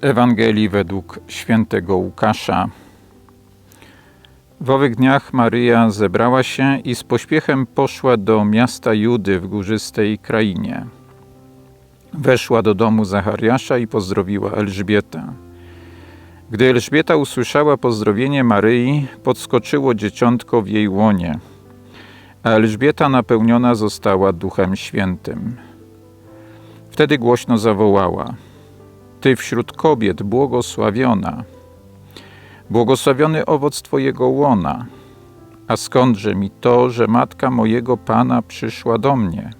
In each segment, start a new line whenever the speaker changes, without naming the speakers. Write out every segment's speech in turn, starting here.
Ewangelii według świętego Łukasza. W owych dniach Maryja zebrała się i z pośpiechem poszła do miasta Judy w górzystej krainie. Weszła do domu Zachariasza i pozdrowiła Elżbietę. Gdy Elżbieta usłyszała pozdrowienie Maryi, podskoczyło dzieciątko w jej łonie, a Elżbieta napełniona została Duchem Świętym. Wtedy głośno zawołała: Ty wśród kobiet błogosławiona, błogosławiony owoc Twojego łona. A skądże mi to, że matka mojego Pana przyszła do mnie?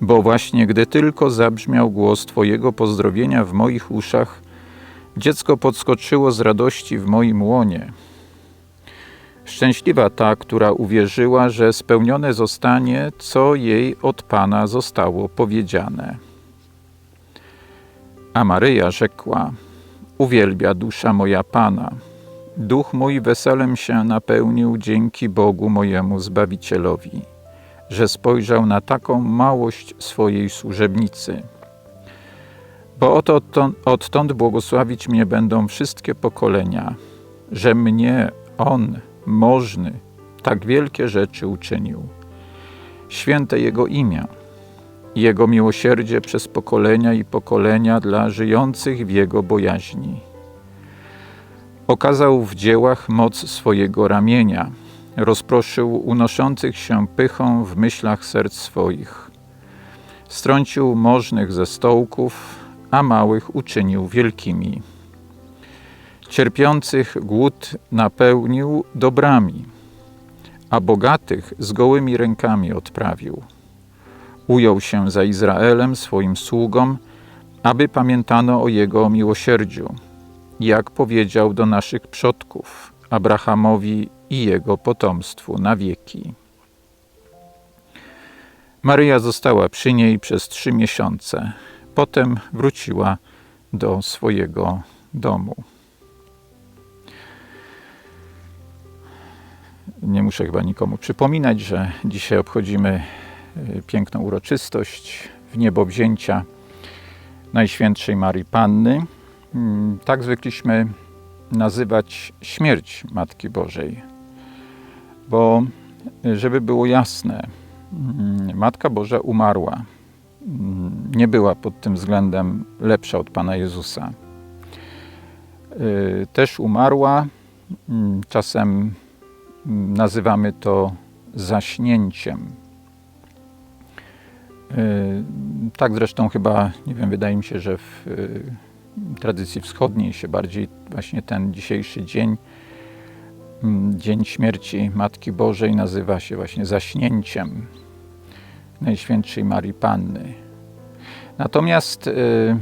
Bo właśnie gdy tylko zabrzmiał głos Twojego pozdrowienia w moich uszach, dziecko podskoczyło z radości w moim łonie. Szczęśliwa ta, która uwierzyła, że spełnione zostanie, co jej od Pana zostało powiedziane. A Maryja rzekła: Uwielbia dusza moja Pana. Duch mój weselem się napełnił dzięki Bogu mojemu Zbawicielowi, że spojrzał na taką małość swojej służebnicy. Bo oto odtąd, odtąd błogosławić mnie będą wszystkie pokolenia, że mnie On, możny, tak wielkie rzeczy uczynił. Święte Jego imię, Jego miłosierdzie przez pokolenia i pokolenia dla żyjących w Jego bojaźni. Okazał w dziełach moc swojego ramienia, rozproszył unoszących się pychą w myślach serc swoich. Strącił możnych ze stołków, a małych uczynił wielkimi. Cierpiących głód napełnił dobrami, a bogatych z gołymi rękami odprawił. Ujął się za Izraelem swoim sługom, aby pamiętano o Jego miłosierdziu, jak powiedział do naszych przodków, Abrahamowi i jego potomstwu na wieki. Maryja została przy niej przez trzy miesiące. Potem wróciła do swojego domu. Nie muszę chyba nikomu przypominać, że dzisiaj obchodzimy piękną uroczystość w niebo wzięcia Najświętszej Marii Panny. Mm, tak zwykliśmy nazywać śmierć Matki Bożej, bo y, żeby było jasne, mm, Matka Boża umarła. Mm, nie była pod tym względem lepsza od Pana Jezusa. Y, też umarła, czasem nazywamy to zaśnięciem. Y, tak zresztą chyba, nie wiem, wydaje mi się, że w y, tradycji wschodniej się bardziej właśnie ten dzisiejszy dzień, mm, Dzień Śmierci Matki Bożej nazywa się właśnie zaśnięciem Najświętszej Marii Panny. Natomiast y,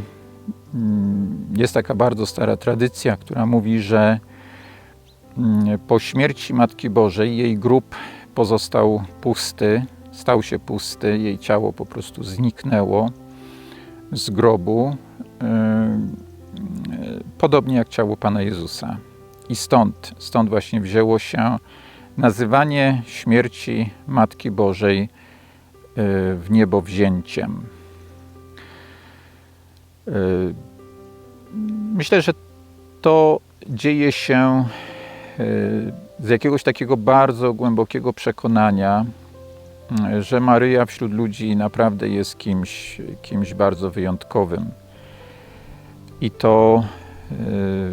mm, jest taka bardzo stara tradycja, która mówi, że mm, po śmierci Matki Bożej jej grób pozostał pusty, stał się pusty, jej ciało po prostu zniknęło z grobu, yy, podobnie jak ciało Pana Jezusa. I stąd, stąd właśnie wzięło się nazywanie śmierci Matki Bożej yy, w niebo wzięciem. Yy, myślę, że to dzieje się z jakiegoś takiego bardzo głębokiego przekonania, że Maryja wśród ludzi naprawdę jest kimś, kimś bardzo wyjątkowym. I to e,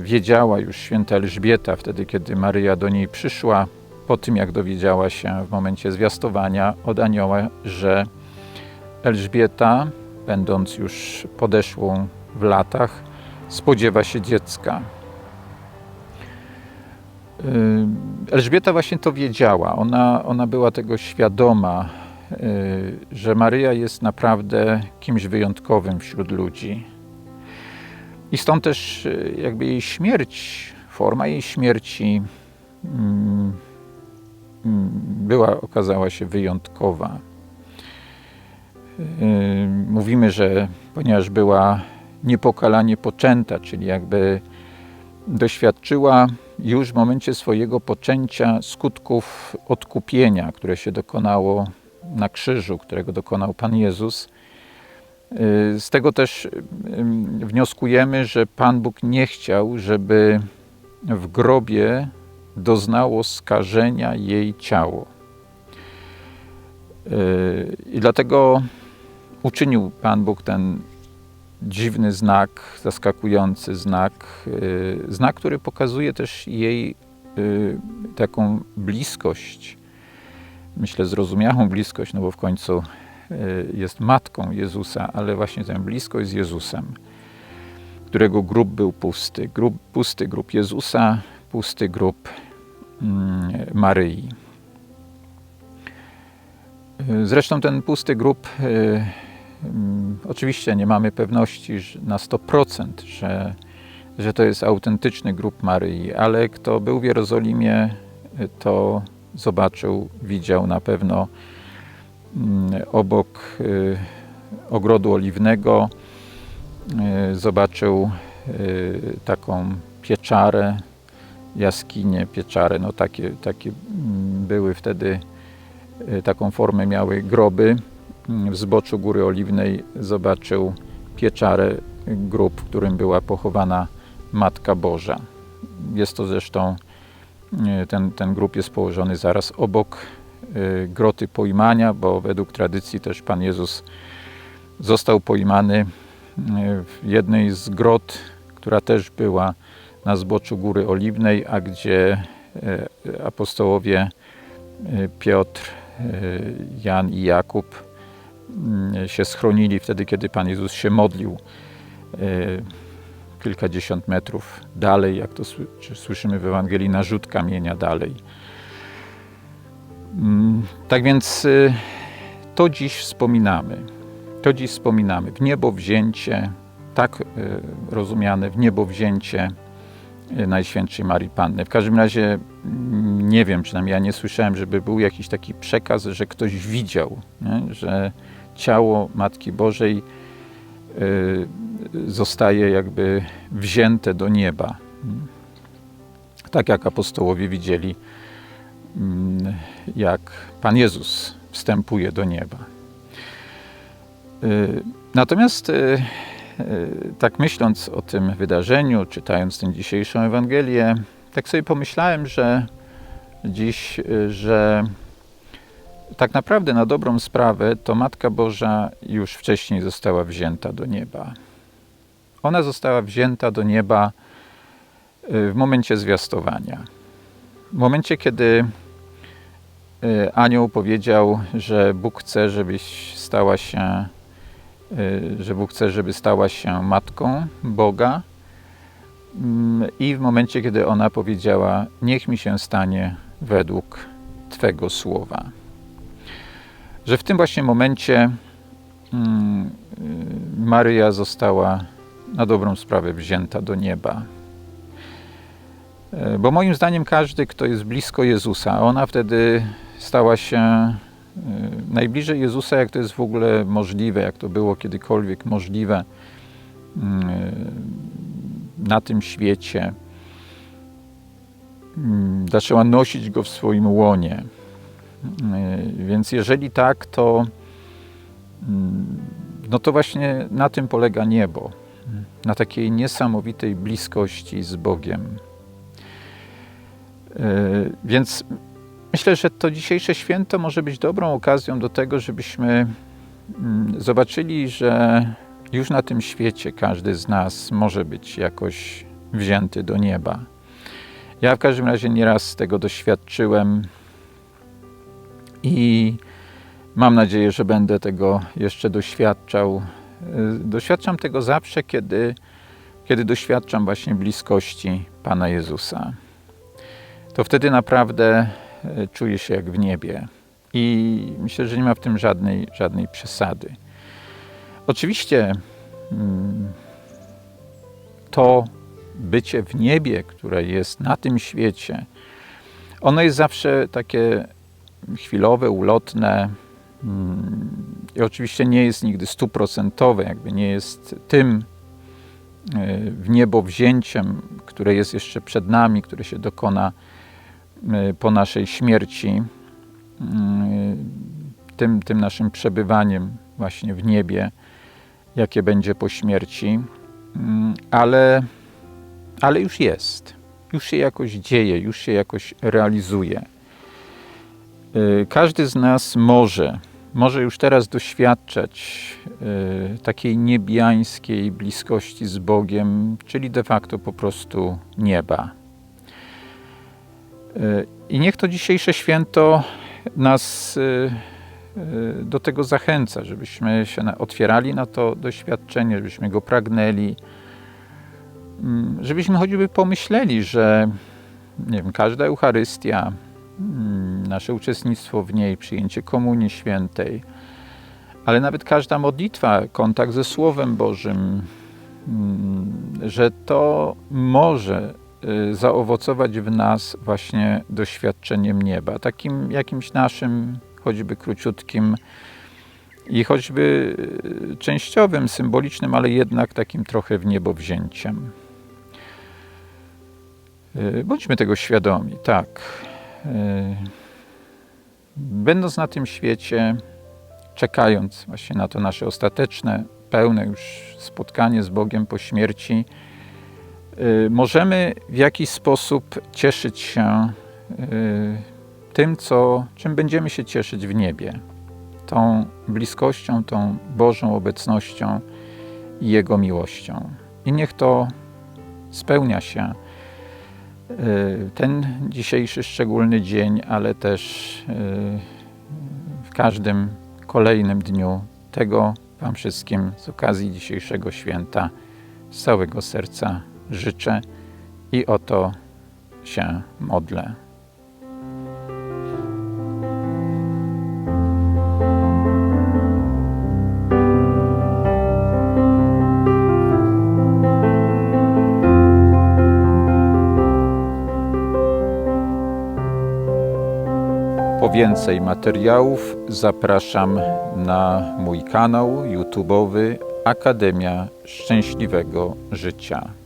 wiedziała już święta Elżbieta wtedy, kiedy Maryja do niej przyszła, po tym jak dowiedziała się w momencie zwiastowania od anioła, że Elżbieta, będąc już podeszłą w latach, spodziewa się dziecka. Y, Elżbieta właśnie to wiedziała. Ona, ona była tego świadoma, y, że Maryja jest naprawdę kimś wyjątkowym wśród ludzi. I stąd też y, jakby jej śmierć, forma jej śmierci mm, mm, była, okazała się wyjątkowa. Mówimy, że ponieważ była niepokalanie poczęta, czyli jakby doświadczyła już w momencie swojego poczęcia skutków odkupienia, które się dokonało na krzyżu, którego dokonał Pan Jezus, Y, Z tego też y, wnioskujemy, że Pan Bóg nie chciał, żeby w grobie doznało skażenia jej ciało. Y, I dlatego uczynił Pan Bóg ten dziwny znak, zaskakujący znak, y, znak, który pokazuje też jej y, taką bliskość, myślę zrozumiałą bliskość, no bo w końcu y, jest matką Jezusa, ale właśnie tę bliskość z Jezusem, którego grób był pusty. Grób, pusty grób Jezusa, pusty grób mm, Maryi. Zresztą ten pusty grób, oczywiście nie mamy pewności że na 100%, że, że to jest autentyczny grób Maryi, ale kto był w Jerozolimie, to zobaczył, widział na pewno mm, obok y, ogrodu oliwnego, y, zobaczył y, taką pieczarę, jaskinię, pieczarę, no takie, takie mm, były wtedy taką formę miały groby. W zboczu Góry Oliwnej zobaczył pieczarę, grób, w którym była pochowana Matka Boża. Jest to zresztą, y, ten, ten grób jest położony zaraz obok y, groty pojmania, bo według tradycji też Pan Jezus został pojmany y, w jednej z grot, która też była na zboczu Góry Oliwnej, a gdzie apostołowie Piotr, Jan i Jakub się schronili wtedy, kiedy Pan Jezus się modlił y, kilkadziesiąt metrów dalej, jak to słyszymy w Ewangelii, na rzut kamienia dalej. Mm, Tak więc y, to dziś wspominamy. To dziś wspominamy. W niebo wzięcie, tak y, rozumiane, w niebo wzięcie Najświętszej Marii Panny. W każdym razie mm, nie wiem, przynajmniej ja nie słyszałem, żeby był jakiś taki przekaz, że ktoś widział, nie? że ciało Matki Bożej y, zostaje jakby wzięte do nieba. Tak jak apostołowie widzieli, mm, jak Pan Jezus wstępuje do nieba. Y, Natomiast y, y, tak myśląc o tym wydarzeniu, czytając tę dzisiejszą Ewangelię, tak sobie pomyślałem, że dziś, y, że tak naprawdę na dobrą sprawę to Matka Boża już wcześniej została wzięta do nieba. Ona została wzięta do nieba y, w momencie zwiastowania. W momencie, kiedy anioł powiedział, że Bóg chce, żebyś stała się, że Bóg chce, żeby stała się matką Boga. Mm, I w momencie, kiedy ona powiedziała: Niech mi się stanie według Twego słowa. Że w tym właśnie momencie mm, y, Maryja została na dobrą sprawę wzięta do nieba. E, Bo moim zdaniem każdy, kto jest blisko Jezusa, ona wtedy stała się y, najbliżej Jezusa, jak to jest w ogóle możliwe, jak to było kiedykolwiek możliwe y, na tym świecie. Mm, Zaczęła nosić go w swoim łonie. Y, Więc jeżeli tak, to no to właśnie na tym polega niebo. Na takiej niesamowitej bliskości z Bogiem. Y, Więc myślę, że to dzisiejsze święto może być dobrą okazją do tego, żebyśmy mm, zobaczyli, że już na tym świecie każdy z nas może być jakoś wzięty do nieba. Ja w każdym razie nieraz tego doświadczyłem i mam nadzieję, że będę tego jeszcze doświadczał. Y, Doświadczam tego zawsze, kiedy, kiedy doświadczam właśnie bliskości Pana Jezusa. To wtedy naprawdę y, czuję się jak w niebie. I myślę, że nie ma w tym żadnej, żadnej przesady. Oczywiście mm, to bycie w niebie, które jest na tym świecie, ono jest zawsze takie chwilowe, ulotne mm, i oczywiście nie jest nigdy stuprocentowe, jakby nie jest tym y, w niebo wzięciem, które jest jeszcze przed nami, które się dokona po naszej śmierci, y, tym, tym naszym przebywaniem właśnie w niebie jakie będzie po śmierci, Mm, ale, ale już jest. Już się jakoś dzieje, już się jakoś realizuje. Y, Każdy z nas może, może już teraz doświadczać y, takiej niebiańskiej bliskości z Bogiem, czyli de facto po prostu nieba. I niech to dzisiejsze święto nas y, y, do tego zachęca, żebyśmy się otwierali na to doświadczenie, żebyśmy go pragnęli, Mm, żebyśmy choćby pomyśleli, że nie wiem, każda Eucharystia, mm, nasze uczestnictwo w niej, przyjęcie Komunii Świętej, ale nawet każda modlitwa, kontakt ze Słowem Bożym, mm, że to może zaowocować w nas właśnie doświadczeniem nieba, takim jakimś naszym, choćby króciutkim i choćby y, częściowym, symbolicznym, ale jednak takim trochę w niebo wzięciem. Y, Bądźmy tego świadomi, tak. Y, Będąc na tym świecie, czekając właśnie na to nasze ostateczne, pełne już spotkanie z Bogiem po śmierci, y, możemy w jakiś sposób cieszyć się y, tym, co, czym będziemy się cieszyć w niebie. Tą bliskością, tą Bożą obecnością i Jego miłością. I niech to spełnia się y, ten dzisiejszy szczególny dzień, ale też y, w każdym kolejnym dniu. Tego Wam wszystkim z okazji dzisiejszego święta z całego serca życzę i o to się modlę. Po więcej materiałów zapraszam na mój kanał YouTube'owy Akademia Szczęśliwego Życia.